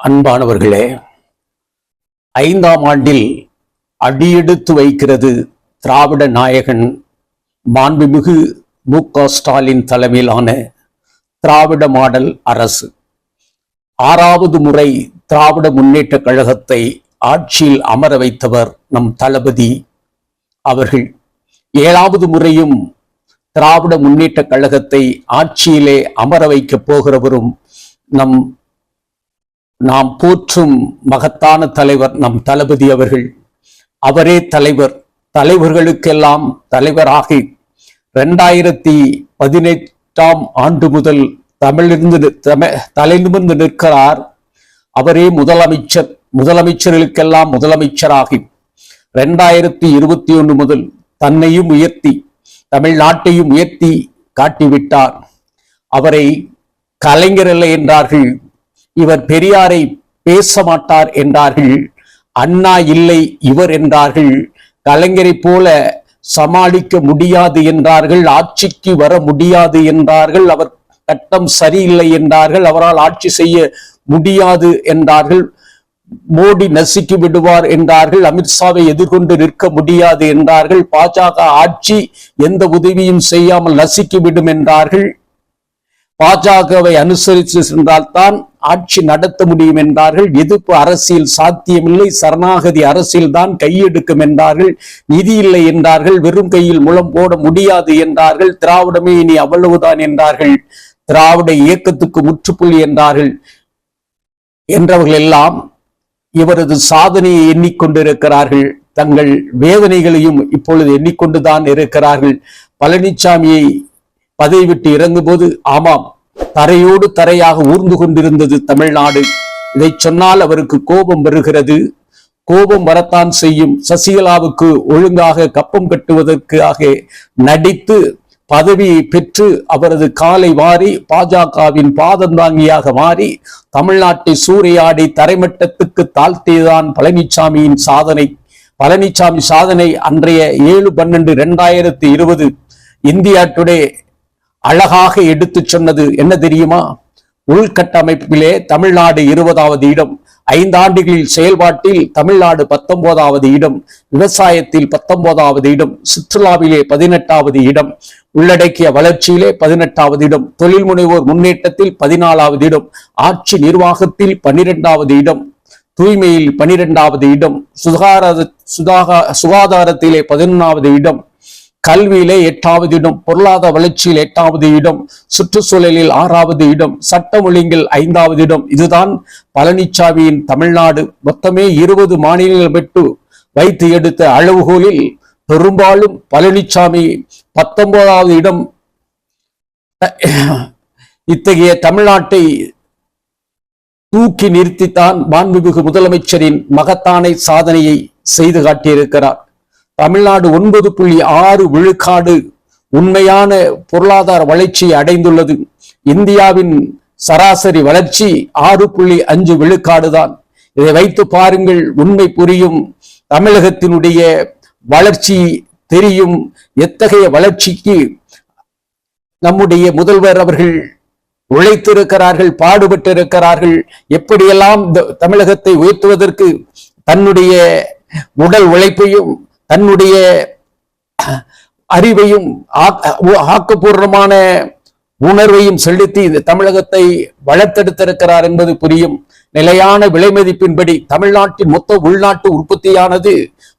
அன்பானவர்களே ஐந்தாம் ஆண்டில் அடியெடுத்து வைக்கிறது திராவிட நாயகன் மாண்புமிகு மு க ஸ்டாலின் தலைமையிலான திராவிட மாடல் அரசு. ஆறாவது முறை திராவிட முன்னேற்ற கழகத்தை ஆட்சியில் அமர வைத்தவர் நம் தளபதி அவர்கள். ஏழாவது முறையும் திராவிட முன்னேற்ற கழகத்தை ஆட்சியிலே அமர வைக்கப் போகிறவரும் நம் நாம் போற்றும் மகத்தான தலைவர் நம் தளபதி அவர்கள். அவரே தலைவர். தலைவர்களுக்கெல்லாம் தலைவராகி ரெண்டாயிரத்தி பதினெட்டாம் ஆண்டு முதல் தமிழிருந்து தம தலை நிமிர்ந்து நிற்கிறார். அவரே முதலமைச்சர். முதலமைச்சர்களுக்கெல்லாம் முதலமைச்சராகி ரெண்டாயிரத்தி இருபத்தி ஒன்று முதல் தன்னையும் உயர்த்தி தமிழ்நாட்டையும் உயர்த்தி காட்டிவிட்டார். அவரை கலைஞர் இல்லை என்றார்கள். இவர் பெரியாரை பேச மாட்டார் என்றார்கள். அண்ணா இல்லை இவர் என்றார்கள். கலைஞரை போல சமாளிக்க முடியாது என்றார்கள். ஆட்சிக்கு வர முடியாது என்றார்கள். அவர் கட்டம் சரியில்லை என்றார்கள். அவரால் ஆட்சி செய்ய முடியாது என்றார்கள். மோடி நசுக்கி விடுவார் என்றார்கள். அமித்ஷாவை எதிர்கொண்டு நிற்க முடியாது என்றார்கள். பாஜக ஆட்சி எந்த உதவியும் செய்யாமல் நசுக்கி விடும் என்றார்கள். பாஜகவை அனுசரித்து சென்றால்தான் ஆட்சி நடத்த முடியும் என்றார்கள். எதிர்ப்பு அரசியல் சாத்தியமில்லை. சரணாகதி அரசியல் தான் கையெடுக்கும் என்றார்கள். நிதி இல்லை என்றார்கள். வெறும் கையில் முளம் போட முடியாது என்றார்கள். திராவிடமே இனி அவ்வளவுதான் என்றார்கள். திராவிட இயக்கத்துக்கு முற்றுப்புள்ளி என்றார்கள். என்றவர்கள் எல்லாம் இவரது சாதனையை எண்ணிக்கொண்டிருக்கிறார்கள். தங்கள் வேதனைகளையும் இப்பொழுது எண்ணிக்கொண்டுதான் இருக்கிறார்கள். பழனிசாமியை பதவி விட்டு இறங்கும்போது ஆமாம் தரையோடு தரையாக ஊர்ந்து கொண்டிருந்தது தமிழ்நாடு. இதை சொன்னால் அவருக்கு கோபம் வருகிறது. கோபம் வரத்தான் செய்யும். சசிகலாவுக்கு ஒழுங்காக கப்பம் கட்டுவதற்காக நடித்து பதவியை பெற்று அவரது காலை வாரி பாஜகவின் பாதந்தாங்கியாக மாறி தமிழ்நாட்டை சூறையாடி தரைமட்டத்துக்கு தாழ்த்தியதான் பழனிசாமியின் சாதனை. பழனிசாமி சாதனை அன்றைய ஏழு பன்னெண்டு இரண்டாயிரத்தி இருபது. இந்தியா டுடே அழகாக எடுத்து சொன்னது என்ன தெரியுமா? உள்கட்டமைப்பிலே தமிழ்நாடு இருபதாவது இடம். ஐந்தாண்டுகளில் செயல்பாட்டில் தமிழ்நாடு பத்தொன்பதாவது இடம். விவசாயத்தில் பத்தொன்பதாவது இடம். சுற்றுலாவிலே பதினெட்டாவது இடம். உள்ளடக்கிய வளர்ச்சியிலே பதினெட்டாவது இடம். தொழில் முனைவோர் முன்னேற்றத்தில் பதினாலாவது இடம். ஆட்சி நிர்வாகத்தில் பனிரெண்டாவது இடம். தூய்மையில் பனிரெண்டாவது இடம். சுகாதார சுதாக சுகாதாரத்திலே பதினொன்றாவது இடம். கல்வியிலே எட்டாவது இடம் பொருளாதார வளர்ச்சியில் எட்டாவது இடம் சுற்றுச்சூழலில் ஆறாவது இடம் சட்டம் ஒழுங்கில் ஐந்தாவது இடம். இதுதான் பழனிசாமியின் தமிழ்நாடு. மொத்தமே இருபது மாநிலங்கள் விட்டு வைத்து எடுத்த அளவுகோலில் பெரும்பாலும் பழனிசாமி பத்தொன்பதாவது இடம். இத்தகைய தமிழ்நாட்டை தூக்கி நிறுத்தித்தான் மாண்புமிகு முதலமைச்சரின் மகத்தானை சாதனையை செய்து காட்டியிருக்கிறார். தமிழ்நாடு ஒன்பது புள்ளி ஆறு விழுக்காடு உண்மையான பொருளாதார வளர்ச்சியை அடைந்துள்ளது. இந்தியாவின் சராசரி வளர்ச்சி ஆறு புள்ளி அஞ்சு விழுக்காடு தான் இதை வைத்து பாருங்கள் உண்மை புரியும். தமிழகத்தினுடைய வளர்ச்சி தெரியும். எத்தகைய வளர்ச்சிக்கு நம்முடைய முதல்வர் அவர்கள் உழைத்திருக்கிறார்கள் பாடுபட்டிருக்கிறார்கள் எப்படியெல்லாம் தமிழகத்தை உயர்த்துவதற்கு தன்னுடைய உடல் உழைப்பையும் தன்னுடைய அறிவையும் ஆக்கப்பூர்வமான உணர்வையும் செலுத்தி இந்த தமிழகத்தை வளர்த்தெடுத்திருக்கிறார் என்பது புரியும். நிலையான விலை மதிப்பின்படி தமிழ்நாட்டின் மொத்த உள்நாட்டு உற்பத்தியானது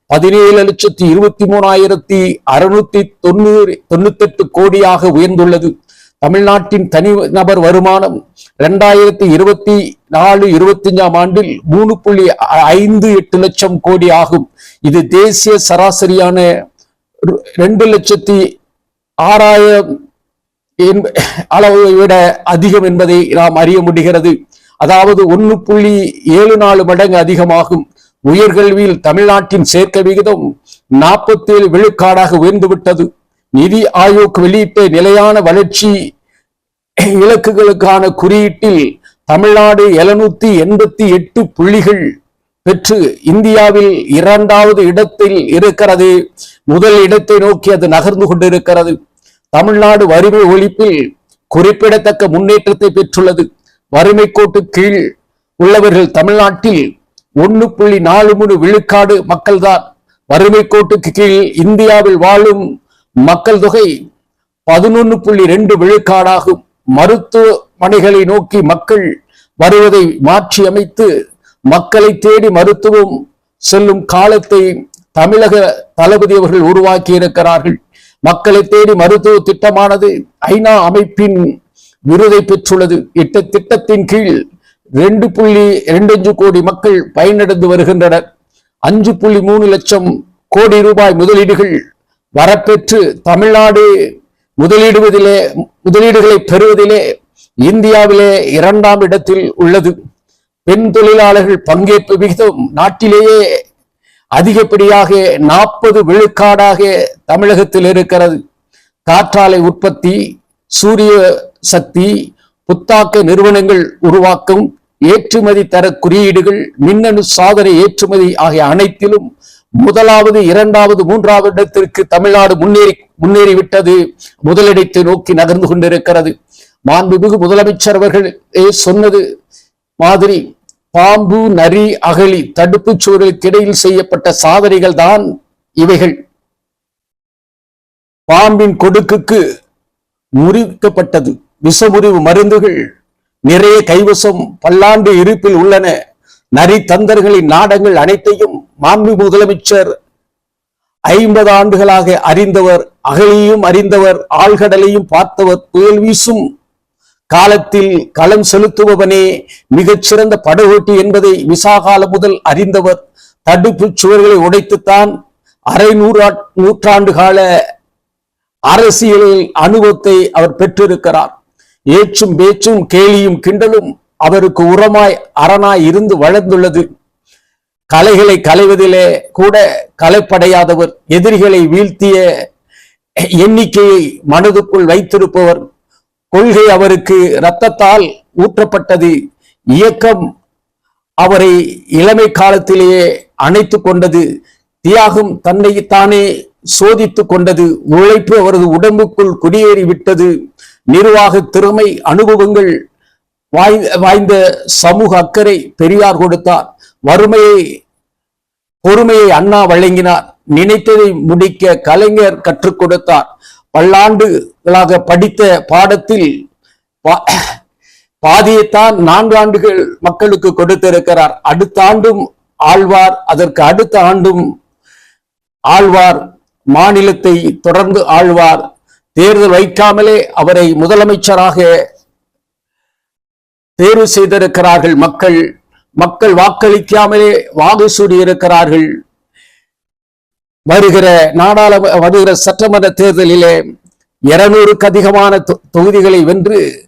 பதினேழு லட்சத்தி இருபத்தி மூணாயிரத்தி அறுநூத்தி தொண்ணூறு தொண்ணூத்தி எட்டு கோடியாக உயர்ந்துள்ளது. தமிழ்நாட்டின் தனி நபர் வருமானம் இரண்டாயிரத்தி இருபத்தி நாலு இருபத்தி அஞ்சாம் ஆண்டில் மூணு புள்ளி ஐந்து எட்டு லட்சம் கோடி ஆகும். இது தேசிய சராசரியான ரெண்டு லட்சத்தி ஆறாயிரம் அளவை விட அதிகம் என்பதை நாம் அறிய முடிகிறது. அதாவது ஒன்று புள்ளி ஏழு நாலு மடங்கு அதிகமாகும். உயர்கல்வியில் தமிழ்நாட்டின் சேர்க்கை விகிதம் நாற்பத்தி ஏழு விழுக்காடாக உயர்ந்துவிட்டது. நிதி ஆயோக் வெளியிட்ட நிலையான வளர்ச்சி இலக்குகளுக்கான குறியீட்டில் தமிழ்நாடு எழுநூத்தி எண்பத்தி எட்டு புள்ளிகள் பெற்று இந்தியாவில் இரண்டாவது இடத்தில் இருக்கிறது. முதல் இடத்தை நோக்கி அது நகர்ந்து கொண்டிருக்கிறது. தமிழ்நாடு வறுமை ஒழிப்பில் குறிப்பிடத்தக்க முன்னேற்றத்தை பெற்றுள்ளது. வறுமை கோட்டு கீழ் உள்ளவர்கள் தமிழ்நாட்டில் ஒன்னு புள்ளி நாலு மூணு விழுக்காடு மக்கள்தான். வறுமை கோட்டுக்கு கீழ் இந்தியாவில் வாழும் மக்கள் தொகை பதினொன்னு புள்ளி ரெண்டு விழுக்காடாகும். மருத்துவமனைகளை நோக்கி மக்கள் வருவதை மாற்றி அமைத்து மக்களை தேடி மருத்துவம் செல்லும் காலத்தை தமிழக தளபதி அவர்கள் உருவாக்கி இருக்கிறார்கள். மக்களை தேடி மருத்துவ திட்டமானது ஐநா அமைப்பின் விருதை பெற்றுள்ளது. இட்ட திட்டத்தின் கீழ் ரெண்டு புள்ளி ரெண்டு அஞ்சு கோடி மக்கள் பயனடைந்து வருகின்றனர். அஞ்சு புள்ளி மூணு லட்சம் கோடி ரூபாய் முதலீடுகள் வரப்பெற்று தமிழ்நாடு முதலீடுவதிலே முதலீடுகளை பெறுவதிலே இந்தியாவிலே இரண்டாம் இடத்தில் உள்ளது. பெண் தொழிலாளர்கள் பங்கேற்பு விகிதம் நாட்டிலேயே அதிகப்படியாக நாற்பது விழுக்காடாக தமிழகத்தில் இருக்கிறது. காற்றாலை உற்பத்தி சூரிய சக்தி புத்தாக்க நிறுவனங்கள் உருவாக்கும் ஏற்றுமதி தர குறியீடுகள் மின்னணு சாதனை ஏற்றுமதி ஆகிய அனைத்திலும் முதலாவது இரண்டாவது மூன்றாவது இடத்திற்கு தமிழ்நாடு முன்னேறி முன்னேறிவிட்டது. முதலிடத்தை நோக்கி நகர்ந்து கொண்டிருக்கிறது. மாண்புமிகு முதலமைச்சர் அவர்கள் சொன்னது மாதிரி பாம்பு நரி அகழி தடுப்புச் சுவர்களுக்கு இடையில் செய்யப்பட்ட சாதனைகள் தான் இவைகள். பாம்பின் கொடுக்குக்கு முறிக்கப்பட்டது. விஷமுறிவு மருந்துகள் நிறைய கைவசம் பல்லாண்டு இருப்பில் உள்ளன. நரி தந்தர்களின் நாடங்கள் அனைத்தையும் மாண்பு முதலமைச்சர் ஐம்பது ஆண்டுகளாக அறிந்தவர் அகழியும் அறிந்தவர் ஆழ்கடலையும் பார்த்தவர் புயல் வீசும் காலத்தில் களம் செலுத்துபவனே மிகச்சிறந்த படகோட்டி என்பதை விசாகாலம் முதல் அறிந்தவர். தடுப்பு சுவர்களை உடைத்துத்தான் அரை நூறா நூற்றாண்டு கால அரசியல் அனுபவத்தை அவர் பெற்றிருக்கிறார். ஏச்சும் பேச்சும் கேலியும் கிண்டலும் அவருக்கு உரமாய் அரணாய் இருந்து வளர்ந்துள்ளது. கலைகளை களைவதிலே கூட கலைப்படையாதவர் எதிரிகளை வீழ்த்திய எண்ணிக்கையை மனதுக்குள் வைத்திருப்பவர். கொள்கை அவருக்கு இரத்தத்தால் ஊற்றப்பட்டது. இயக்கம் அவரை இளமை காலத்திலேயே அணைத்து கொண்டது. தியாகம் தன்னை தானே சோதித்துக் கொண்டது. உழைப்பு அவரது உடம்புக்குள் குடியேறி விட்டது நிர்வாக திறமை அனுபவங்கள் வாய்ந்த வாய்ந்த சமூக அக்கறை பெரியார் கொடுத்தார். வறுமையை பொறுமையை அண்ணா வழங்கினார். நினைத்ததை முடிக்க கலைஞர் கற்றுக் கொடுத்தார். பல்லாண்டுகளாக படித்த பாடத்தில் பாதியைத்தான் நான்கு ஆண்டுகள் மக்களுக்கு கொடுத்திருக்கிறார். அடுத்த ஆண்டும் ஆழ்வார் அதற்கு அடுத்த ஆண்டும் ஆழ்வார் மாநிலத்தை தொடர்ந்து ஆழ்வார். தேர்தல் வைக்காமலே அவரை முதலமைச்சராக தேர்வு செய்திருக்கிறார்கள் மக்கள். மக்கள் வாக்களிக்காமலே வாக்கு சூடியிருக்கிறார்கள். வருகிற நாடாள வருகிற சட்டமன்ற தேர்தலிலே இருநூறுக்கு அதிகமான தொ- தொகுதிகளை வென்று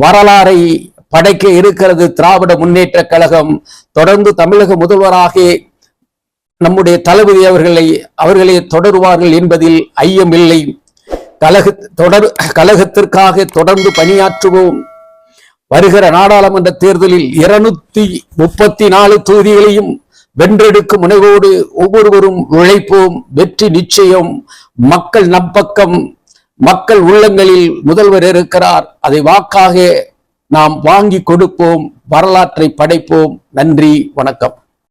வரலாறை படைக்க இருக்கிறது திராவிட முன்னேற்ற கழகம். தொடர்ந்து தமிழக முதல்வராக நம்முடைய தளபதி அவர்களை அவர்களே தொடருவார்கள் என்பதில் ஐயமில்லை. கழக தொடர் கழகத்திற்காக தொடர்ந்து பணியாற்றுவோம். வருகிற நாடாளுமன்ற தேர்தலில் இருநூத்தி முப்பத்தி நாலு தொகுதிகளையும் வென்றெடுக்கும் முனைவோடு ஒவ்வொருவரும் உழைப்போம் வெற்றி நிச்சயம் மக்கள் நம்பக்கம் மக்கள் உள்ளங்களில் முதல்வர் இருக்கிறார். அதை வாக்காக நாம் வாங்கி கொடுப்போம் வரலாற்றை படைப்போம். நன்றி வணக்கம்.